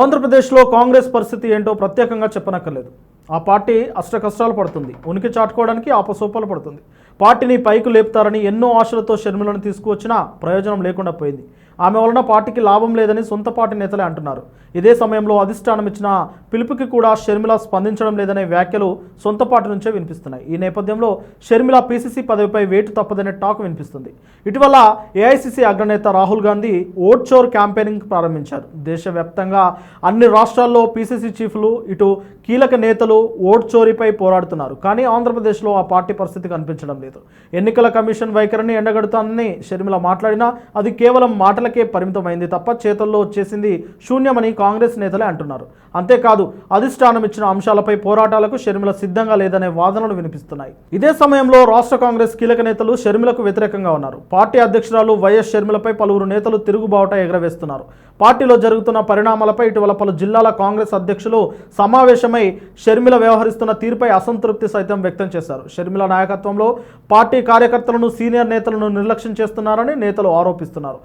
ఆంధ్రప్రదేశ్లో కాంగ్రెస్ పరిస్థితి ఏంటో ప్రత్యేకంగా చెప్పనక్కర్లేదు. ఆ పార్టీ అష్ట కష్టాలు పడుతుంది. ఉనికి చాటుకోవడానికి ఆపసోపాలు పడుతుంది. పార్టీని పైకి లేపుతారని ఎన్నో ఆశలతో షర్మిలను తీసుకువచ్చినా ప్రయోజనం లేకుండా పోయింది. ఆమె వలన పార్టీకి లాభం లేదని సొంత పార్టీ నేతలే అంటున్నారు. ఇదే సమయంలో అధిష్టానం ఇచ్చిన పిలుపుకి కూడా షర్మిల స్పందించడం లేదనే వ్యాఖ్యలు సొంత పార్టీ నుంచే వినిపిస్తున్నాయి. ఈ నేపథ్యంలో షర్మిల పీసీసీ పదవిపై వేటు తప్పదనే టాక్ వినిపిస్తుంది. ఇటీవల ఏఐసీసీ అగ్రనేత రాహుల్ గాంధీ ఓట్ చోర్ క్యాంపెయినింగ్ ప్రారంభించారు. దేశవ్యాప్తంగా అన్ని రాష్ట్రాల్లో పీసీసీ చీఫ్లు ఇటు కీలక నేతలు ఓట్ చోరీపై పోరాడుతున్నారు. కానీ ఆంధ్రప్రదేశ్లో ఆ పార్టీ పరిస్థితి కనిపించడం లేదు. ఎన్నికల కమిషన్ వైఖరిని ఎండగడుతానని షర్మిల మాట్లాడినా అది కేవలం మాటలకే పరిమితమైంది తప్ప చేతల్లో వచ్చేసింది శూన్యమని కాంగ్రెస్ నేతలే అంటున్నారు. అంతేకాదు అధిష్టానం ఇచ్చిన అంశాలపై పోరాటాలకు షర్మిల సిద్ధంగా లేదనే వాదనలు వినిపిస్తున్నాయి. ఇదే సమయంలో రాష్ట్ర కాంగ్రెస్ కీలక నేతలు షర్మిలకు వ్యతిరేకంగా ఉన్నారు. పార్టీ అధ్యక్షురాలు వైఎస్ షర్మిలపై పలువురు నేతలు తిరుగుబావుట ఎగరవేస్తున్నారు. పార్టీలో జరుగుతున్న పరిణామాలపై ఇటీవల పలు జిల్లాల కాంగ్రెస్ అధ్యక్షులు సమావేశమై షర్మిల వ్యవహరిస్తున్న తీరుపై అసంతృప్తి సైతం వ్యక్తం చేశారు. షర్మిల నాయకత్వంలో పార్టీ కార్యకర్తలను సీనియర్ నేతలను నిర్లక్ష్యం చేస్తున్నారని నేతలు ఆరోపిస్తున్నారు.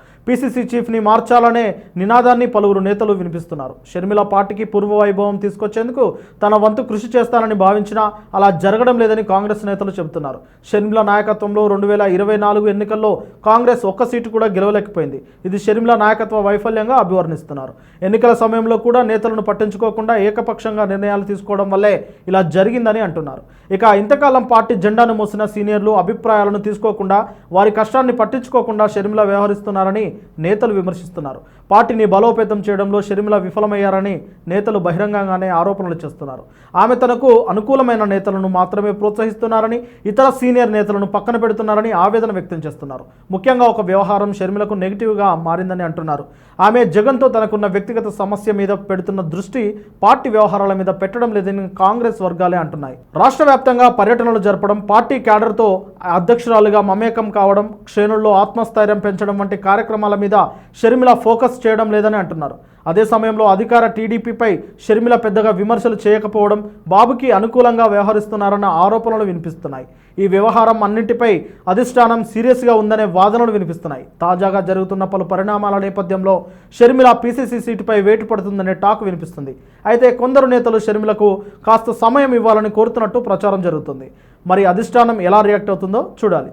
పిసిసి చీఫ్ని మార్చాలనే నినాదాన్ని పలువురు నేతలు వినిపిస్తున్నారు. షర్మిల పార్టీకి పూర్వ వైభవం తీసుకొచ్చేందుకు తన వంతు కృషి చేస్తానని భావించినా అలా జరగడం లేదని కాంగ్రెస్ నేతలు చెబుతున్నారు. షర్మిల నాయకత్వంలో రెండు వేల ఇరవై నాలుగు ఎన్నికల్లో కాంగ్రెస్ ఒక్క సీటు కూడా గెలవలేకపోయింది. ఇది షర్మిల నాయకత్వ వైఫల్యంగా అభివర్ణిస్తున్నారు. ఎన్నికల సమయంలో కూడా నేతలను పట్టించుకోకుండా ఏకపక్షంగా నిర్ణయాలు తీసుకోవడం వల్లే ఇలా జరిగిందని అంటున్నారు. ఇక ఇంతకాలం పార్టీ జెండాను మోసిన సీనియర్లు అభిప్రాయాలను తీసుకోకుండా వారి కష్టాన్ని పట్టించుకోకుండా షర్మిల వ్యవహరిస్తున్నారని నేతలు విమర్శిస్తున్నారు. పార్టీని బలోపేతం చేయడంలో షర్మిల విఫలమయ్యారని నేతలు బహిరంగంగానే ఆరోపణలు చేస్తున్నారు. ఆమె తనకు అనుకూలమైన నేతలను మాత్రమే ప్రోత్సహిస్తున్నారని ఇతర సీనియర్ నేతలను పక్కన పెడుతున్నారని ఆవేదన వ్యక్తం చేస్తున్నారు. ముఖ్యంగా ఒక వ్యవహారం షర్మిలకు నెగిటివ్గా మారిందని అంటున్నారు. ఆమె జగన్తో తనకున్న వ్యక్తిగత సమస్య మీద పెడుతున్న దృష్టి పార్టీ వ్యవహారాల మీద పెట్టడం లేదని కాంగ్రెస్ వర్గాలే అంటున్నాయి. రాష్ట్ర వ్యాప్తంగా పర్యటనలు జరపడం పార్టీ క్యాడర్తో అధ్యక్షురాలుగా మమేకం కావడం శ్రేణుల్లో ఆత్మస్థైర్యం పెంచడం వంటి కార్యక్రమాల మీద షర్మిల ఫోకస్ చేయడం లేదని అంటున్నారు. అదే సమయంలో అధికార టీడీపీపై షర్మిల పెద్దగా విమర్శలు చేయకపోవడం బాబుకి అనుకూలంగా వ్యవహరిస్తున్నారన్న ఆరోపణలు వినిపిస్తున్నాయి. ఈ వ్యవహారం అన్నింటిపై అధిష్టానం సీరియస్గా ఉందనే వాదనలు వినిపిస్తున్నాయి. తాజాగా జరుగుతున్న పలు పరిణామాల నేపథ్యంలో షర్మిల పీసీసీ సీటుపై వేటు పడుతుందనే టాక్ వినిపిస్తుంది. అయితే కొందరు నేతలు షర్మిలకు కాస్త సమయం ఇవ్వాలని కోరుతున్నట్టు ప్రచారం జరుగుతుంది. మరి అధిష్టానం ఎలా రియాక్ట్ అవుతుంది? అవుతుందో చూడాలి